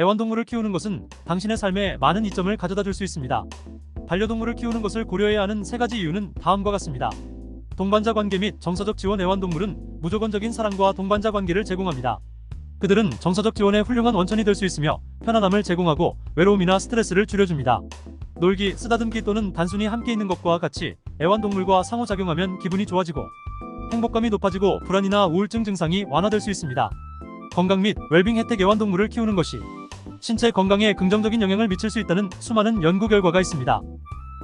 애완동물을 키우는 것은 당신의 삶에 많은 이점을 가져다 줄 수 있습니다. 반려동물을 키우는 것을 고려해야 하는 세 가지 이유는 다음과 같습니다. 동반자 관계 및 정서적 지원 애완동물은 무조건적인 사랑과 동반자 관계를 제공합니다. 그들은 정서적 지원의 훌륭한 원천이 될 수 있으며 편안함을 제공하고 외로움이나 스트레스를 줄여줍니다. 놀기, 쓰다듬기 또는 단순히 함께 있는 것과 같이 애완동물과 상호작용하면 기분이 좋아지고 행복감이 높아지고 불안이나 우울증 증상이 완화될 수 있습니다. 건강 및 웰빙 혜택 애완동물을 키우는 것이 신체 건강에 긍정적인 영향을 미칠 수 있다는 수많은 연구 결과가 있습니다.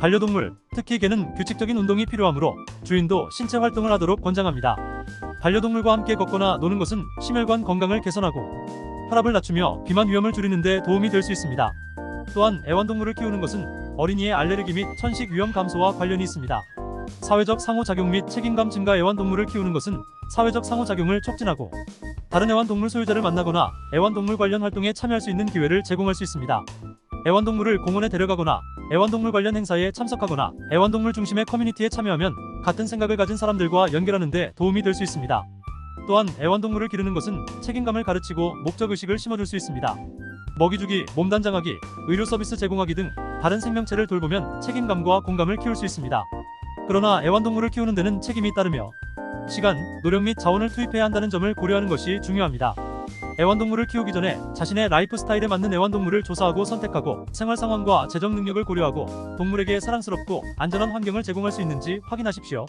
반려동물, 특히 개는 규칙적인 운동이 필요하므로 주인도 신체 활동을 하도록 권장합니다. 반려동물과 함께 걷거나 노는 것은 심혈관 건강을 개선하고 혈압을 낮추며 비만 위험을 줄이는 데 도움이 될 수 있습니다. 또한 애완동물을 키우는 것은 어린이의 알레르기 및 천식 위험 감소와 관련이 있습니다. 사회적 상호작용 및 책임감 증가 애완동물을 키우는 것은 사회적 상호작용을 촉진하고 다른 애완동물 소유자를 만나거나 애완동물 관련 활동에 참여할 수 있는 기회를 제공할 수 있습니다. 애완동물을 공원에 데려가거나 애완동물 관련 행사에 참석하거나 애완동물 중심의 커뮤니티에 참여하면 같은 생각을 가진 사람들과 연결하는 데 도움이 될 수 있습니다. 또한 애완동물을 기르는 것은 책임감을 가르치고 목적의식을 심어줄 수 있습니다. 먹이주기, 몸단장하기, 의료 서비스 제공하기 등 다른 생명체를 돌보면 책임감과 공감을 키울 수 있습니다. 그러나 애완동물을 키우는 데는 책임이 따르며 시간, 노력 및 자원을 투입해야 한다는 점을 고려하는 것이 중요합니다. 애완동물을 키우기 전에 자신의 라이프 스타일에 맞는 애완동물을 조사하고 선택하고 생활 상황과 재정 능력을 고려하고 동물에게 사랑스럽고 안전한 환경을 제공할 수 있는지 확인하십시오.